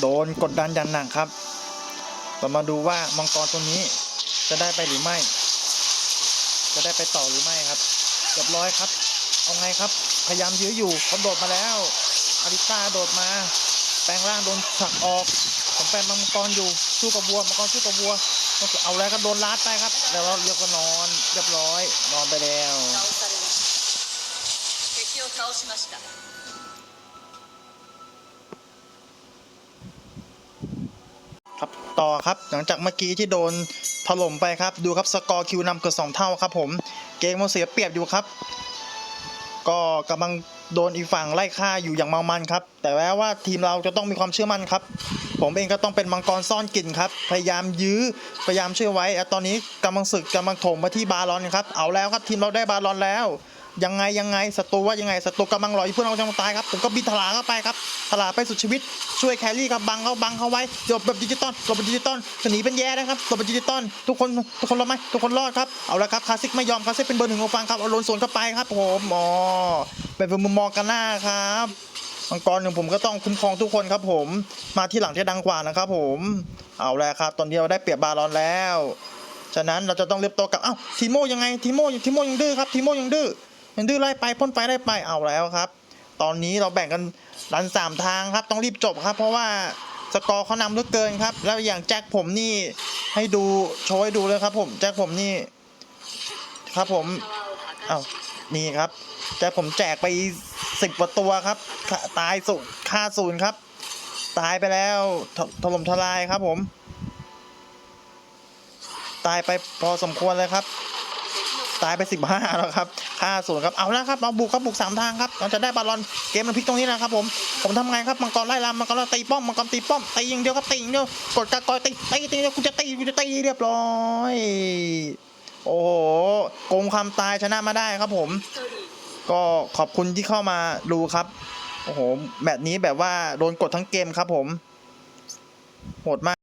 โดนกดดันอย่างหนักครับ เรามาดูว่ามังกรตัวนี้จะได้ไปหรือไม่ จะได้ไปต่อหรือไม่ครับเรียบร้อยครับ เอาไงครับ พยายามยื้ออยู่เขาโดดมาแล้วอาริต้าโดดมา แปลงร่างโดนผลักออกผมแปลงมังกรอยู่สู้กับวัวมังกรสู้กับวัวเอาแล้วก็โดนลัดไปครับ แล้วเราเรียกก็นอนเรียบร้อย นอนไปแล้ว ครับต่อครับหลังจากเมื่อกี้ที่โดนถล่มไปครับ ดูครับสกอร์คิวนำเกือบสองเท่าครับผมเกมมันเสียเปรียบอยู่ครับ ก็กำลังโดนอีกฝั่งไล่ฆ่าอยู่อย่างเมามันครับ แต่แม้ว่าทีมเราจะต้องมีความเชื่อมั่นครับ ผมเองก็ต้องเป็นมังกรซ่อนกลิ่นครับ พยายามยื้อ พยายามช่วยไว้แล้วตอนนี้กำลังศึกกำลังถมมาที่บาลอนครับ เอาแล้วครับทีมเราได้บาลอนแล้ว ยังไงยังไงศัตรูว่ายังไงศัตรูกำลังรออยู่เพื่อนเราจะมาตายครับผมก็บินถลาเข้าไปครับถลาไปสุดชีวิตช่วยแครี่ครับบังเขาบังเขาไว้หลบแบบดิจิตอลหลบแบบดิจิตอลหนีเป็นแย่นะครับหลบแบบดิจิตอลทุกคนทุกคนรอดไหมทุกคนรอดครับเอาละครับคาสิกไม่ยอมคาสิกเป็นเบอร์หนึ่งของฟังครับเอาโลนสวนเข้าไปครับผมอ๋อเป็นมุมมองกันหน้าครับมังกรของผมก็ต้องคุ้มครองทุกคนครับผมมาที่หลังจะดังกว่านะครับผมเอาแล้วครับ ตอนนี้เราได้เปรียบบาลอนแล้ว ฉะนั้นเราจะต้องเรียบตัวกับอ้าวทีโมยังไงทีโมทีโมยังดื้อครับทีโมยังดื้อ นดื้อไล่ไปพ่นไฟไล่ไปเอาแล้วครับ ตอนนี้เราแบ่งกันรันสามทางครับ ต้องรีบจบครับ เพราะว่าสกอร์เขานำเหลือเกินครับ แล้วอย่างแจ็คผมนี่ให้ดูโชยดูเลยครับ ผมแจ็คผมนี่ ครับผมเอาานี่ครับแจ็คผมแจกไปสิบกว่าตัวครับ ตายสุดค่าศูนย์ครับ ตายไปแล้วถล่มทลายครับผม ตายไปพอสมควรเลยครับ ตายไป 15 แล้วครับค่าศูนย์ครับ เอาแล้วครับ เอาบุกครับบุกสามทางครับเราจะได้บอลลอนเกมมันพลิกตรงนี้นะครับผม ผมทำไงครับมังกรไล่ลำมังกรตีป้อมมังกรตีป้อมตีอย่างเดียวครับตีอย่างเดียวกดกากอยตีตีตีเดียวกูจะตีกูจะตีเรียบร้อยโอ้โหโกงความตายชนะมาได้ครับผม ก็ขอบคุณที่เข้ามาดูครับโอ้โหแบบนี้แบบว่าโดนกดทั้งเกมครับผมโหดมาก